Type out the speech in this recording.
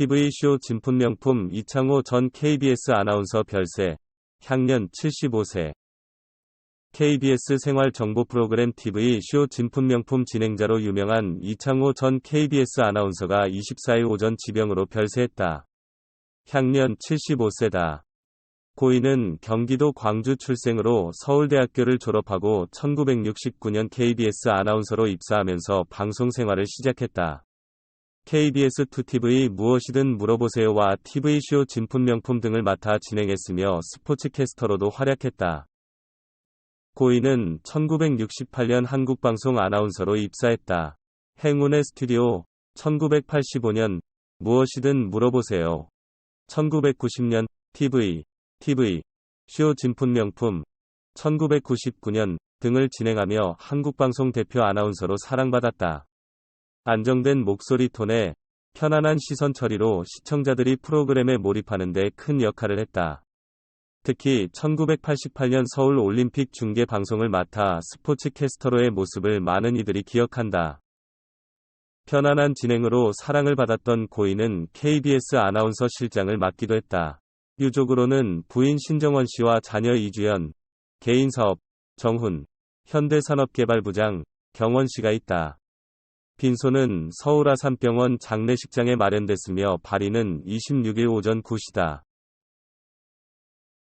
TV쇼 진품명품 이창호 전 KBS 아나운서 별세, 향년 75세. KBS 생활 정보 프로그램 TV쇼 진품명품 진행자로 유명한 이창호 전 KBS 아나운서가 24일 오전 지병으로 별세했다. 향년 75세다. 고인은 경기도 광주 출생으로 서울대학교를 졸업하고 1969년 KBS 아나운서로 입사하면서 방송 생활을 시작했다. KBS2TV 무엇이든 물어보세요와 TV쇼 진품명품 등을 맡아 진행했으며 스포츠캐스터로도 활약했다. 고인은 1968년 한국방송 아나운서로 입사했다. 행운의 스튜디오 1985년 무엇이든 물어보세요. 1990년 TV, TV, 쇼 진품명품 1999년 등을 진행하며 한국방송 대표 아나운서로 사랑받았다. 안정된 목소리 톤에 편안한 시선 처리로 시청자들이 프로그램에 몰입하는 데 큰 역할을 했다. 특히 1988년 서울 올림픽 중계 방송을 맡아 스포츠 캐스터로의 모습을 많은 이들이 기억한다. 편안한 진행으로 사랑을 받았던 고인은 KBS 아나운서 실장을 맡기도 했다. 유족으로는 부인 신정원 씨와 자녀 이주연, 개인사업, 정훈, 현대산업개발부장, 경원 씨가 있다. 빈소는 서울 아산병원 장례식장에 마련됐으며 발인은 26일 오전 9시다.